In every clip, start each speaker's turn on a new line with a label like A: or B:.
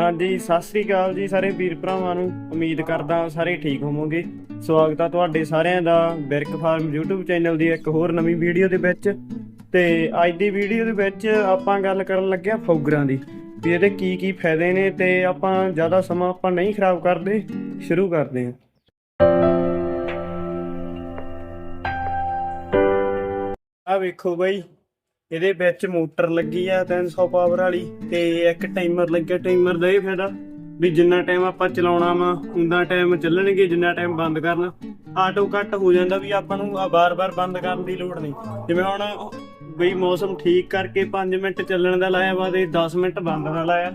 A: ਹਾਂਜੀ, ਸਤਿ ਸ੍ਰੀ ਅਕਾਲ ਜੀ ਸਾਰੇ ਵੀਰ ਭਰਾਵਾਂ ਨੂੰ। ਉਮੀਦ ਕਰਦਾ ਸਾਰੇ ਠੀਕ ਹੋਵੋਗੇ। ਸਵਾਗਤ ਆ ਤੁਹਾਡੇ ਸਾਰਿਆਂ ਦਾ ਬਿਰਕ ਫਾਰਮ YouTube ਚੈਨਲ ਦੀ ਇੱਕ ਹੋਰ ਨਵੀਂ ਵੀਡੀਓ ਦੇ ਵਿੱਚ। ਤੇ ਅੱਜ ਦੀ ਵੀਡੀਓ ਦੇ ਵਿੱਚ ਆਪਾਂ ਗੱਲ ਕਰਨ ਲੱਗੇ ਆ ਫੌਗਰਾਂ ਦੀ। ਵੀ ਇਹਦੇ ਕੀ ਕੀ ਫਾਇਦੇ ਨੇ ਤੇ ਆਪਾਂ ਜ਼ਿਆਦਾ ਸਮਾਂ ਆਪਾਂ ਨਹੀਂ ਖਰਾਬ ਕਰਦੇ, ਸ਼ੁਰੂ ਕਰਦੇ ਹਾਂ। ਆ ਵੇਖੋ ਬਾਈ ਇਹਦੇ ਵਿੱਚ ਮੋਟਰ ਲੱਗੀ ਆ 300 ਪਾਵਰ ਵਾਲੀ ਤੇ ਇੱਕ ਟਾਈਮਰ ਲੱਗਿਆ ਟਾਈਮਰ ਦਾ ਇਹ ਫਾਇਦਾ ਵੀ ਜਿੰਨਾ ਟਾਈਮ ਆਪਾਂ ਚਲਾਉਣਾ ਵਾ ਉਨਾ ਟਾਈਮ ਚੱਲਣਗੇ, ਜਿੰਨਾ ਟਾਈਮ ਬੰਦ ਕਰਨਾ। ਆਟੋ ਕੱਟ ਹੋ ਜਾਂਦਾ ਵੀ ਆਪਾਂ ਨੂੰ ਆ ਬਾਰ-ਬਾਰ ਬੰਦ ਕਰਨ ਦੀ ਲੋੜ ਨਹੀਂ। ਜਿਵੇਂ ਹੁਣ ਬਈ ਮੌਸਮ ਠੀਕ ਕਰਕੇ 5 ਮਿੰਟ ਚੱਲਣ ਦਾ ਲਾਇਆ ਵਾ ਤੇ 10 ਮਿੰਟ ਬੰਦ ਦਾ ਲਾਇਆ।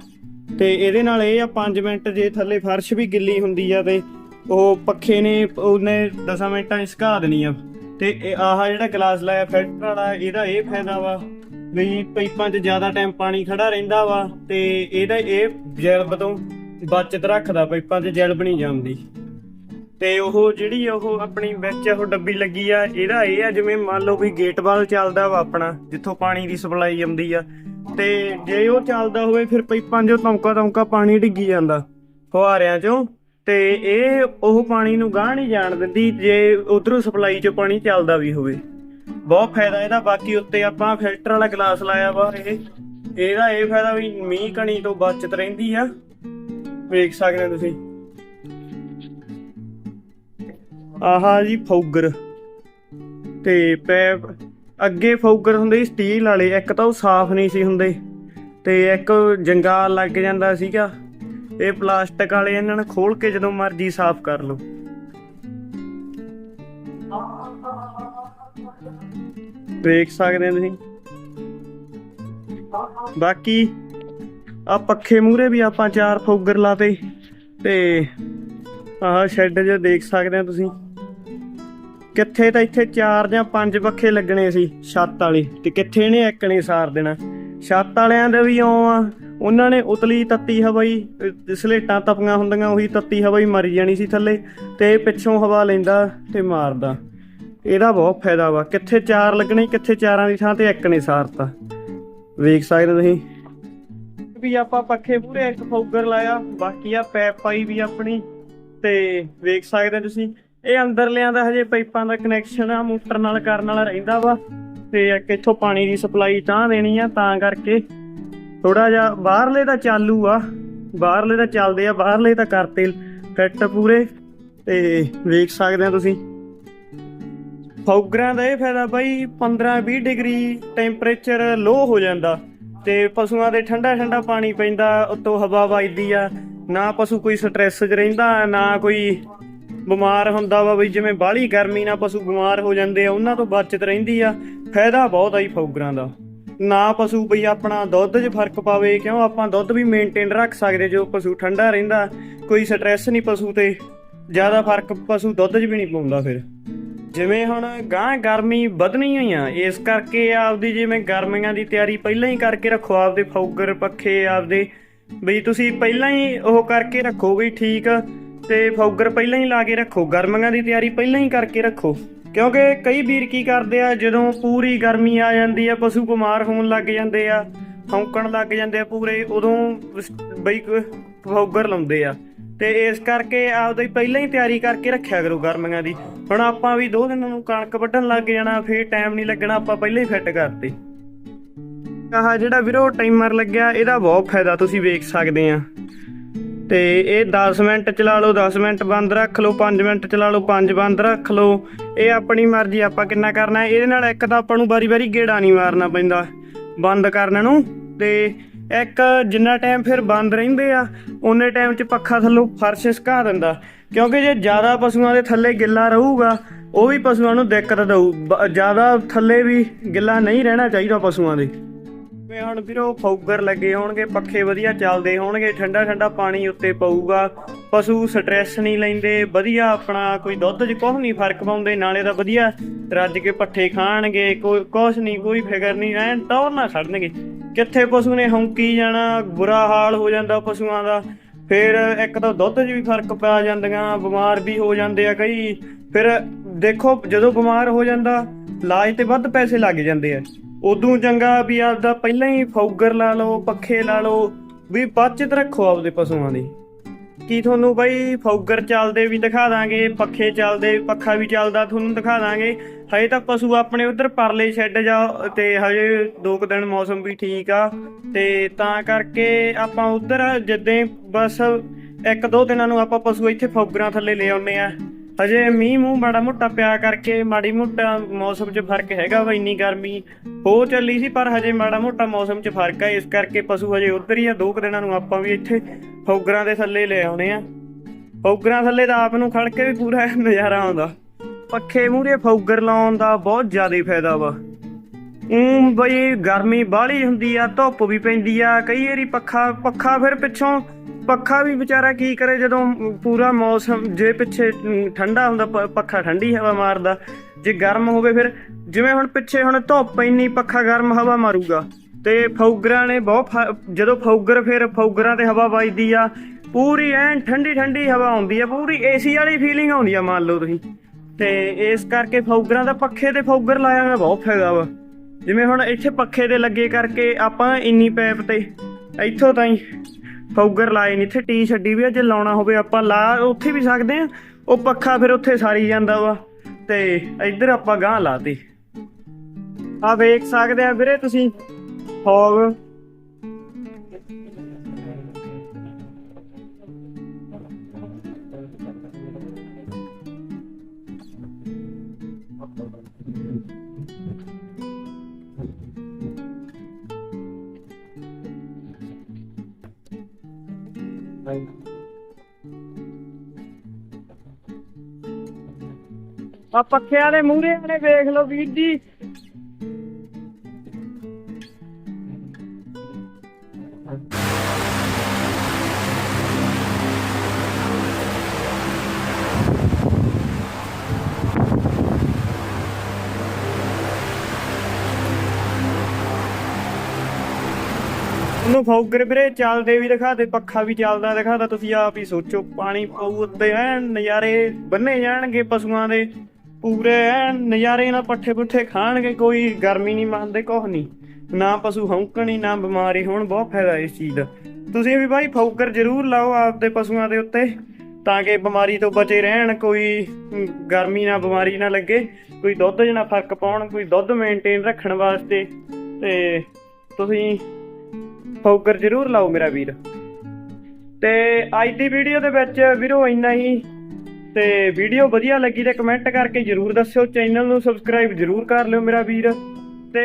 A: ਤੇ ਇਹਦੇ ਨਾਲ ਇਹ ਆ 5 ਮਿੰਟ ਜੇ ਥੱਲੇ ਫਰਸ਼ ਵੀ ਗਿੱਲੀ ਹੁੰਦੀ ਆ ਤੇ ਉਹ ਪੱਖੇ ਨੇ, ਉਹਨੇ 10 ਮਿੰਟਾਂ 'ਚ ਸੁਕਾ ਦੇਣੀ ਆ। ਤੇ ਇਹ ਆਹ ਜਿਹੜਾ ਗਲਾਸ ਲਾਇਆ ਫਿਲਟਰ ਵਾਲਾ, ਇਹਦਾ ਇਹ ਫਾਇਦਾ ਵਾ ਵੀ ਪਾਈਪਾਂ 'ਚ ਜ਼ਿਆਦਾ ਟਾਈਮ ਪਾਣੀ ਖੜਾ ਰਹਿੰਦਾ ਵਾ ਤੇ ਇਹਦਾ ਇਹ ਜੈਲਬ ਤੋਂ ਬਚਤ ਰੱਖਦਾ, ਪਾਈਪਾਂ 'ਚ ਜੈਲਬ ਨਹੀਂ ਜਾਂਦੀ। ਤੇ ਉਹ ਜਿਹੜੀ ਉਹ ਆਪਣੀ ਵਿੱਚ ਉਹ ਡੱਬੀ ਲੱਗੀ ਆ, ਇਹਦਾ ਇਹ ਆ ਜਿਵੇਂ ਮੰਨ ਲਓ ਵੀ ਗੇਟ ਵਾਲ ਚੱਲਦਾ ਵਾ ਆਪਣਾ, ਜਿੱਥੋਂ ਪਾਣੀ ਦੀ ਸਪਲਾਈ ਆਉਂਦੀ ਆ। ਤੇ ਜੇ ਉਹ ਚੱਲਦਾ ਹੋਵੇ, ਫਿਰ ਪਾਈਪਾਂ 'ਚੋਂ ਤੌਂਕਾ ਤੌਂਕਾ ਪਾਣੀ ਡਿੱਗੀ ਜਾਂਦਾ, ਫੁਹਾਰਿਆਂ 'ਚੋਂ। ਤੇ ਇਹ ਉਹ ਪਾਣੀ ਨੂੰ ਗਾਹ ਨਹੀਂ ਜਾਣ ਦਿੰਦੀ, ਜੇ ਉਧਰੋਂ ਸਪਲਾਈ 'ਚੋਂ ਪਾਣੀ ਚੱਲਦਾ ਵੀ ਹੋਵੇ। ਬਹੁਤ ਫਾਇਦਾ ਇਹਦਾ, ਬਾਕੀ ਉੱਤੇ ਆਪਾਂ ਫਿਲਟਰ ਵਾਲਾ ਗਲਾਸ ਲਾਇਆ ਵਾ ਇਹ। ਇਹਦਾ ਇਹ ਫਾਇਦਾ ਵੀ ਮੀਂਹ ਕਣੀ ਤੋਂ ਬਚਤ ਰਹਿੰਦੀ ਆ। ਵੇਖ ਸਕਦੇ ਹੋ ਤੁਸੀਂ। ਆਹਾ ਜੀ ਫੌਗਰ। ਤੇ ਪੈਪ, ਅੱਗੇ ਫੌਗਰ ਹੁੰਦੇ ਸੀ, ਸਟੀਲ ਵਾਲੇ, ਇੱਕ ਤਾਂ ਉਹ ਸਾਫ਼ ਨਹੀਂ ਸੀ ਹੁੰਦੇ। ਤੇ ਇੱਕ ਜੰਗਾਲ ਲੱਗ ਜਾਂਦਾ ਸੀਗਾ। ਇਹ ਪਲਾਸਟਿਕ ਵਾਲੇ ਇਹਨਾਂ ਨੂੰ ਖੋਲ ਕੇ ਜਦੋਂ ਮਰਜ਼ੀ ਸਾਫ਼ ਕਰ ਲਓ। ਦੇਖ ਸਕਦੇ ਹੋ ਤੁਸੀਂ? ਬਾਕੀ ਆ ਪੱਖੇ ਮੂਰੇ ਵੀ ਆਪਾਂ ਚਾਰ ਫੋਗਰ ਲਾਤੇ ਤੇ ਆਹ ਸ਼ੈੱਡ ਜੇ ਦੇਖ ਸਕਦੇ ਹੋ ਤੁਸੀਂ। ਕਿੱਥੇ ਤਾਂ ਇੱਥੇ ਚਾਰ ਜਾਂ ਪੰਜ ਪੱਖੇ ਲੱਗਣੇ ਸੀ, ਛੱਤ ਵਾਲੇ। ਤੇ ਕਿੱਥੇ ਨੇ ਇੱਕ ਨੇ ਸਾਰ ਦੇਣਾ। ਛੱਤ ਵਾਲਿਆਂ ਦਾ ਵੀ ਇਉਂ ਆ ਉਹਨਾਂ ਨੇ ਉਤਲੀ ਤੱਤੀ ਹਵਾਈ ਸਲੇਟਾਂ ਤਪੀਆਂ ਹੁੰਦੀਆਂ, ਉਹੀ ਤੱਤੀ ਹਵਾ ਮਰੀ ਜਾਣੀ ਸੀ ਥੱਲੇ ਤੇ ਪਿੱਛੋਂ ਹਵਾ ਲੈਂਦਾ ਤੇ ਮਾਰਦਾ। ਇਹਦਾ ਬਹੁਤ ਫਾਇਦਾ ਵਾ। ਕਿੱਥੇ ਚਾਰ ਲੱਗਣੇ, ਕਿੱਥੇ ਚਾਰਾਂ ਦੀ ਥਾਂ ਤੇ ਇੱਕ ਨੇ ਸਾਰਤਾ। ਵੇਖ ਸਕਦੇ ਤੁਸੀਂ? ਵੀ ਆਪਾਂ ਪੱਖੇ ਪੂਰੇ ਇੱਕ ਫੌਗਰ ਲਾਇਆ, ਬਾਕੀ ਆ ਪੈਪ ਪਾਈ ਵੀ ਆਪਣੀ। ਤੇ ਵੇਖ ਸਕਦੇ ਤੁਸੀਂ? ਇਹ ਅੰਦਰਲਿਆਂ ਦਾ ਹਜੇ ਪਾਈਪਾਂ ਦਾ ਕਨੈਕਸ਼ਨ ਆ, ਮੋਟਰ ਨਾਲ, ਕਰਨ ਵਾਲਾ ਰਹਿੰਦਾ ਵਾ। ਤੇ ਇੱਕ ਇੱਥੋਂ ਪਾਣੀ ਦੀ ਸਪਲਾਈ ਤਾਂ ਦੇਣੀ ਆ, ਤਾਂ ਕਰਕੇ ਥੋੜਾ ਜਿਹਾ ਬਾਹਰਲੇ ਤਾਂ ਚਾਲੂ ਆ, ਬਾਹਰਲੇ ਤਾਂ ਚੱਲਦੇ ਆ, ਬਾਹਰਲੇ ਤਾਂ ਕਰਤੇ ਫਿੱਟ ਪੂਰੇ, ਤੇ ਵੇਖ ਸਕਦੇ ਆ ਤੁਸੀਂ। ਫੌਗਰਾਂ ਦਾ ਇਹ ਫਾਇਦਾ ਬਾਈ 15-20 ਡਿਗਰੀ ਟੈਂਪਰੇਚਰ ਲੋ ਹੋ ਜਾਂਦਾ, ਤੇ ਪਸ਼ੂਆਂ ਦੇ ਠੰਡਾ ਠੰਡਾ ਪਾਣੀ ਪੈਂਦਾ, ਉੱਤੋਂ ਹਵਾ ਵੱਜਦੀ ਆ, ਨਾ ਪਸ਼ੂ ਕੋਈ ਸਟ੍ਰੈਸ 'ਚ ਰਹਿੰਦਾ, ਨਾ ਕੋਈ ਬਿਮਾਰ ਹੁੰਦਾ ਵਾ ਬਈ, ਜਿਵੇਂ ਬਾਹਲੀ ਗਰਮੀ ਨਾਲ ਪਸ਼ੂ ਬਿਮਾਰ ਹੋ ਜਾਂਦੇ ਆ, ਉਹਨਾਂ ਤੋਂ ਬਚਤ ਰਹਿੰਦੀ ਆ, ਫਾਇਦਾ ਬਹੁਤ ਆ ਜੀ ਫੌਗਰਾਂ ਦਾ। ਨਾ ਪਸ਼ੂ ਬਈ ਆਪਣਾ ਦੁੱਧ 'ਚ ਫ਼ਰਕ ਪਾਵੇ ਕਿਉਂ ਆਪਾਂ ਦੁੱਧ ਵੀ ਮੇਨਟੇਨ ਰੱਖ ਸਕਦੇ ਜੋ ਪਸ਼ੂ ਠੰਡਾ ਰਹਿੰਦਾ ਕੋਈ ਸਟ੍ਰੈਸ ਨਹੀਂ ਪਸ਼ੂ ਤੇ। ਜ਼ਿਆਦਾ ਫ਼ਰਕ ਪਸ਼ੂ ਦੁੱਧ 'ਚ ਵੀ ਨਹੀਂ ਪਾਉਂਦਾ ਫਿਰ। ਜਿਵੇਂ ਹੁਣ ਗਾਂ ਗਰਮੀ ਵਧਣੀ ਹੋਈ ਆ ਇਸ ਕਰਕੇ ਆਪਦੀ ਜਿਵੇਂ ਗਰਮੀਆਂ ਦੀ ਤਿਆਰੀ ਪਹਿਲਾਂ ਹੀ ਕਰਕੇ ਰੱਖੋ ਆਪਦੇ ਫੌਗਰ ਪੱਖੇ ਆਪਦੇ ਬਈ ਤੁਸੀਂ ਪਹਿਲਾਂ ਹੀ ਉਹ ਕਰਕੇ ਰੱਖੋ ਵੀ ਠੀਕ ਆ, ਤੇ ਫੌਗਰ ਪਹਿਲਾਂ ਹੀ ਲਾ ਕੇ ਰੱਖੋ ਗਰਮੀਆਂ ਦੀ ਤਿਆਰੀ ਪਹਿਲਾਂ ਹੀ ਕਰਕੇ ਰੱਖੋ। ਕਿਉਂਕਿ ਕਈ ਵੀਰ ਕੀ ਕਰਦੇ ਆ, ਜਦੋਂ ਪੂਰੀ ਗਰਮੀ ਆ ਜਾਂਦੀ ਆ, ਪਸ਼ੂ ਬਿਮਾਰ ਹੋਣ ਲੱਗ ਜਾਂਦੇ ਆ, ਹੌਂਕਣ ਲੱਗ ਜਾਂਦੇ ਆ ਪੂਰੇ, ਉਦੋਂ ਉਸ- ਬਈ ਫੌਗਰ ਲਾਉਂਦੇ ਆ। ਤੇ ਇਸ ਕਰਕੇ ਆਪਦੀ ਪਹਿਲਾਂ ਹੀ ਤਿਆਰੀ ਕਰਕੇ ਰੱਖਿਆ ਕਰੋ ਗਰਮੀਆਂ ਦੀ। ਹੁਣ ਆਪਾਂ ਵੀ ਦੋ ਦਿਨਾਂ ਨੂੰ ਕਣਕ ਵੱਢਣ ਲੱਗ ਜਾਣਾ, ਫੇਰ ਟਾਈਮ ਨਹੀਂ ਲੱਗਣਾ, ਆਪਾਂ ਪਹਿਲਾਂ ਹੀ ਫਿੱਟ ਕਰਤੇ। ਆਹ ਜਿਹੜਾ ਵੀਰੋ ਟਾਈਮਰ ਲੱਗਿਆ, ਇਹਦਾ ਬਹੁਤ ਫਾਇਦਾ ਤੁਸੀਂ ਵੇਖ ਸਕਦੇ ਆ। ਤੇ ਇਹ 10 ਮਿੰਟ ਚਲਾ ਲਓ 10 ਮਿੰਟ ਬੰਦ ਰੱਖ ਲਓ 5 ਮਿੰਟ ਚਲਾ ਲਓ 5 ਬੰਦ ਰੱਖ ਲਓ। ਇਹ ਆਪਣੀ ਮਰਜ਼ੀ, ਆਪਾਂ ਕਿੰਨਾ ਕਰਨਾ ਹੈ। ਇਹਦੇ ਨਾਲ ਇੱਕ ਤਾਂ ਆਪਾਂ ਨੂੰ ਵਾਰੀ-ਵਾਰੀ ਗੇੜਾ ਨਹੀਂ ਮਾਰਨਾ ਪੈਂਦਾ ਬੰਦ ਕਰਨ ਨੂੰ। ਤੇ ਇੱਕ ਜਿੰਨਾ ਟਾਈਮ ਫਿਰ ਬੰਦ ਰਹਿੰਦੇ ਆ ਉਨੇ ਟਾਈਮ 'ਚ ਪੱਖਾ ਥੱਲੋਂ ਫਰਸ਼ ਸੁਕਾ ਦਿੰਦਾ। ਕਿਉਂਕਿ ਜੇ ਜ਼ਿਆਦਾ ਪਸ਼ੂਆਂ ਦੇ ਥੱਲੇ ਗਿੱਲਾ ਰਹੂਗਾ, ਉਹ ਵੀ ਪਸ਼ੂਆਂ ਨੂੰ ਦਿੱਕਤ ਦਊ। ਜ਼ਿਆਦਾ ਥੱਲੇ ਵੀ ਗਿੱਲਾ ਨਹੀਂ ਰਹਿਣਾ ਚਾਹੀਦਾ ਪਸ਼ੂਆਂ ਦੇ। ਜਿਵੇਂ ਹੁਣ ਵੀਰੋ ਫੌਗਰ ਲੱਗੇ ਹੋਣਗੇ, ਪੱਖੇ ਵਧੀਆ ਚੱਲਦੇ ਹੋਣਗੇ, ਠੰਡਾ ਠੰਡਾ ਪਾਣੀ ਉੱਤੇ ਪਊਗਾ। ਪਸ਼ੂ ਸਟ੍ਰੈਸ ਨਹੀਂ ਲੈਂਦੇ, ਵਧੀਆ ਆਪਣਾ ਕੋਈ ਦੁੱਧ 'ਚ ਕੁਛ ਨਹੀਂ ਫ਼ਰਕ ਪਾਉਂਦੇ, ਨਾਲੇ ਤਾਂ ਵਧੀਆ ਰੱਜ ਕੇ ਪੱਠੇ ਖਾਣਗੇ, ਕੋਈ ਕੁਛ ਨਹੀਂ, ਕੋਈ ਫਿਕਰ ਨਹੀਂ, ਐਨ ਟੌਰ ਨਾ ਖੜਨਗੇ। ਕਿੱਥੇ ਪਸ਼ੂ ਨੇ ਹੌਂਕੀ ਜਾਣਾ, ਬੁਰਾ ਹਾਲ ਹੋ ਜਾਂਦਾ ਪਸ਼ੂਆਂ ਦਾ। ਫਿਰ ਇੱਕ ਤਾਂ ਦੁੱਧ 'ਚ ਵੀ ਫ਼ਰਕ ਪੈ ਜਾਂਦੀਆਂ, ਬਿਮਾਰ ਵੀ ਹੋ ਜਾਂਦੇ ਆ ਕਈ। ਫਿਰ ਦੇਖੋ, ਜਦੋਂ ਬਿਮਾਰ ਹੋ ਜਾਂਦਾ, ਇਲਾਜ ਤੇ ਵੱਧ ਪੈਸੇ ਲੱਗ ਜਾਂਦੇ ਆ। ਉਦੋਂ ਚੰਗਾ ਵੀ ਆਪਦਾ ਪਹਿਲਾਂ ਹੀ ਫੌਗਰ ਲਾ ਲਓ, ਪੱਖੇ ਲਾ ਲਓ, ਵੀ ਬਚਤ ਰੱਖੋ ਆਪਦੇ ਪਸ਼ੂਆਂ ਦੀ। ਕੀ ਤੁਹਾਨੂੰ ਬਾਈ ਫੌਗਰ ਚੱਲਦੇ ਵੀ ਦਿਖਾ ਦਾਂਗੇ, ਪੱਖੇ ਚੱਲਦੇ, ਪੱਖਾ ਵੀ ਚੱਲਦਾ, ਤੁਹਾਨੂੰ ਦਿਖਾ ਦਾਂਗੇ। ਹਜੇ ਤਾਂ ਪਸ਼ੂ ਆਪਣੇ ਉਧਰ ਪਰਲੇ ਛੱਡ ਜਾ, ਤੇ ਹਜੇ ਦੋ ਕੁ ਦਿਨ ਮੌਸਮ ਵੀ ਠੀਕ ਆ, ਤੇ ਤਾਂ ਕਰਕੇ ਆਪਾਂ ਉਧਰ ਜਿੱਦੇ ਬਸ ਇੱਕ ਦੋ ਦਿਨਾਂ ਨੂੰ ਆਪਾਂ ਪਸ਼ੂ ਇੱਥੇ ਫੌਗਰਾਂ ਥੱਲੇ ਲੈ ਆਉਨੇ ਆ। ਹਜੇ ਮੀਂਹ ਮੂੰਹ ਮਾੜਾ ਮੋਟਾ ਪਿਆ ਕਰਕੇ ਮਾੜੀ ਮੋਟਾ ਮੌਸਮ 'ਚ ਫ਼ਰਕ ਹੈਗਾ ਵਾ ਇੰਨੀ ਗਰਮੀ। ਹੋ ਚੱਲੀ ਸੀ ਪਰ ਹਜੇ ਮਾੜਾ ਮੋਟਾ ਮੌਸਮ 'ਚ ਫ਼ਰਕ ਹੈ ਇਸ ਕਰਕੇ ਪਸ਼ੂ ਹਜੇ ਉਧਰ ਹੀ ਆ। ਦੋ ਕੁ ਦਿਨਾਂ ਨੂੰ ਆਪਾਂ ਵੀ ਇੱਥੇ ਫੌਗਰਾਂ ਦੇ ਥੱਲੇ ਲੈ ਆਉਣੇ ਆ। ਫੌਗਰਾਂ ਥੱਲੇ ਦਾ ਆਪ ਨੂੰ ਖੜ ਕੇ ਵੀ ਪੂਰਾ ਨਜ਼ਾਰਾ ਆਉਂਦਾ। ਪੱਖੇ ਮੂਹਰੇ ਫੌਗਰ ਲਾਉਣ ਦਾ ਬਹੁਤ ਜ਼ਿਆਦਾ ਫਾਇਦਾ ਵਾ। ਉਂ ਬਈ ਗਰਮੀ ਬਾਹਲੀ ਹੁੰਦੀ ਆ, ਧੁੱਪ ਵੀ ਪੈਂਦੀ ਆ, ਕਈ ਵਾਰੀ ਪੱਖਾ ਪੱਖਾ ਫਿਰ ਪਿੱਛੋਂ ਪੱਖਾ ਵੀ ਵਿਚਾਰਾ ਕੀ ਕਰੇ ਜਦੋਂ ਪੂਰਾ ਮੌਸਮ, ਜੇ ਪਿੱਛੇ ਠੰਡਾ ਹੁੰਦਾ ਪੱਖਾ ਠੰਡੀ ਹਵਾ ਮਾਰਦਾ। ਜੇ ਗਰਮ ਹੋਵੇ ਫਿਰ, ਜਿਵੇਂ ਹੁਣ ਪਿੱਛੇ ਹੁਣ ਧੁੱਪ ਇੰਨੀ, ਪੱਖਾ ਗਰਮ ਹਵਾ ਮਾਰੂਗਾ। ਤੇ ਫੌਗਰਾਂ ਨੇ ਬਹੁਤ ਜਦੋਂ ਫੌਗਰ ਫਿਰ ਫੌਗਰਾਂ ਤੇ ਹਵਾ ਵੱਜਦੀ ਆ, ਪੂਰੀ ਐਨ ਠੰਡੀ ਠੰਡੀ ਹਵਾ ਆਉਂਦੀ ਆ, ਪੂਰੀ ਏਸੀ ਵਾਲੀ ਫੀਲਿੰਗ ਆਉਂਦੀ ਆ, ਮੰਨ ਲਓ ਤੁਸੀਂ। ਤੇ ਇਸ ਕਰਕੇ ਫੌਗਰਾਂ ਦਾ ਪੱਖੇ ਤੇ ਫੌਗਰ ਲਾਇਆ ਹੋਇਆ ਬਹੁਤ ਫਾਇਦਾ ਵਾ। ਜਿਵੇਂ ਹੁਣ ਇੱਥੇ ਪੱਖੇ ਦੇ ਲੱਗੇ ਕਰਕੇ ਆਪਾਂ ਇੰਨੀ ਪੈਪ ਤੇ, ਇੱਥੋਂ ਤਾਈਂ ਫੌਗਰ ਲਾਏ ਨਹੀਂ ਇੱਥੇ ਟੀ ਛੱਡੀ ਵੀ ਆ, ਜੇ ਲਾਉਣਾ ਹੋਵੇ ਆਪਾਂ ਲਾ ਉੱਥੇ ਵੀ ਸਕਦੇ ਆ। ਉਹ ਪੱਖਾ ਫਿਰ ਉੱਥੇ ਸਾਰੀ ਜਾਂਦਾ ਵਾ, ਤੇ ਇੱਧਰ ਆਪਾਂ ਗਾਂ ਲਾਤੀ। ਆ ਵੇਖ ਸਕਦੇ ਆ ਵੀਰੇ ਤੁਸੀਂ, ਫੌਗ। ਆ ਪੱਖਿਆਂ ਦੇ ਮੂਹਰੇ ਨੇ ਵੇਖ ਲਓ ਵੀਰ ਜੀ। ਉਹਨੂੰ ਫੌਗਰ ਵੀਰੇ, ਚੱਲਦੇ ਵੀ ਦਿਖਾ ਦੇ, ਪੱਖਾ ਵੀ ਚੱਲਦਾ ਦਿਖਾਦਾ ਤੁਸੀਂ ਆਪ ਹੀ ਸੋਚੋ, ਪਾਣੀ ਪਾਉ ਉੱਤੇ ਐਨ ਨਜ਼ਾਰੇ ਬੰਨੇ ਜਾਣਗੇ ਪਸ਼ੂਆਂ ਦੇ, ਪੂਰੇ ਐਨ ਨਜ਼ਾਰੇ ਨਾਲ ਪੱਠੇ ਪੁੱਠੇ ਖਾਣਗੇ, ਕੋਈ ਗਰਮੀ ਨਹੀਂ ਮੰਨਦੇ ਕੁਛ ਨਹੀਂ। ਨਾ ਪਸ਼ੂ ਹੌਂਕਣੀ ਨਾ ਬਿਮਾਰੀ ਹੋਣ, ਬਹੁਤ ਫਾਇਦਾ ਇਸ ਚੀਜ਼ ਦਾ। ਤੁਸੀਂ ਵੀ ਭਾਈ ਫੌਗਰ ਜ਼ਰੂਰ ਲਾਓ ਆਪਦੇ ਪਸ਼ੂਆਂ ਦੇ ਉੱਤੇ, ਤਾਂ ਕਿ ਬਿਮਾਰੀ ਤੋਂ ਬਚੇ ਰਹਿਣ, ਕੋਈ ਗਰਮੀ ਨਾ, ਬਿਮਾਰੀ ਨਾ ਲੱਗੇ, ਕੋਈ ਦੁੱਧ ਚ ਨਾ ਫ਼ਰਕ ਪਾਉਣ, ਕੋਈ ਦੁੱਧ ਮੇਨਟੇਨ ਰੱਖਣ ਵਾਸਤੇ, ਤੇ ਤੁਸੀਂ ਫੌਗਰ ਜ਼ਰੂਰ ਲਾਓ ਮੇਰਾ ਵੀਰ। ਤੇ ਅੱਜ ਦੀ ਵੀਡੀਓ ਦੇ ਵਿੱਚ ਵੀਰੋ ਇੰਨਾ ਹੀ। ਤੇ ਵੀਡੀਓ ਵਧੀਆ ਲੱਗੀ ਤੇ ਕਮੈਂਟ ਕਰਕੇ ਜ਼ਰੂਰ ਦੱਸਿਓ। ਚੈਨਲ ਨੂੰ ਸਬਸਕ੍ਰਾਈਬ ਜ਼ਰੂਰ ਕਰ ਲਿਓ ਮੇਰਾ ਵੀਰ। ਤੇ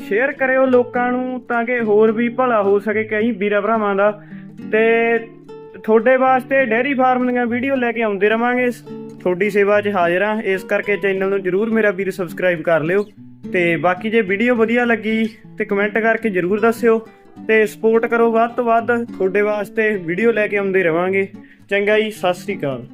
A: ਸ਼ੇਅਰ ਕਰਿਓ ਲੋਕਾਂ ਨੂੰ ਤਾਂ ਕਿ ਹੋਰ ਵੀ ਭਲਾ ਹੋ ਸਕੇ ਕਈ ਵੀਰਾਂ ਭਰਾਵਾਂ ਦਾ। ਤੇ ਤੁਹਾਡੇ ਵਾਸਤੇ ਡੇਅਰੀ ਫਾਰਮ ਦੀਆਂ ਵੀਡੀਓ ਲੈ ਕੇ ਆਉਂਦੇ ਰਵਾਂਗੇ। ਤੁਹਾਡੀ ਸੇਵਾ 'ਚ ਹਾਜ਼ਰ ਹਾਂ। ਇਸ ਕਰਕੇ ਚੈਨਲ ਨੂੰ ਜਰੂਰ ਮੇਰਾ ਵੀਰ ਸਬਸਕ੍ਰਾਈਬ ਕਰ ਲਿਓ। ਤੇ ਬਾਕੀ ਜੇ ਵੀਡੀਓ ਵਧੀਆ ਲੱਗੀ ਤੇ ਕਮੈਂਟ ਕਰਕੇ ਜਰੂਰ ਦੱਸਿਓ। ਤੇ ਸਪੋਰਟ ਕਰੋ ਵੱਧ ਤੋਂ ਵੱਧ। ਤੁਹਾਡੇ ਵਾਸਤੇ ਵੀਡੀਓ ਲੈ ਕੇ ਆਉਂਦੇ ਰਵਾਂਗੇ। ਚੰਗਾ ਜੀ, ਸਤਿ ਸ੍ਰੀ ਅਕਾਲ।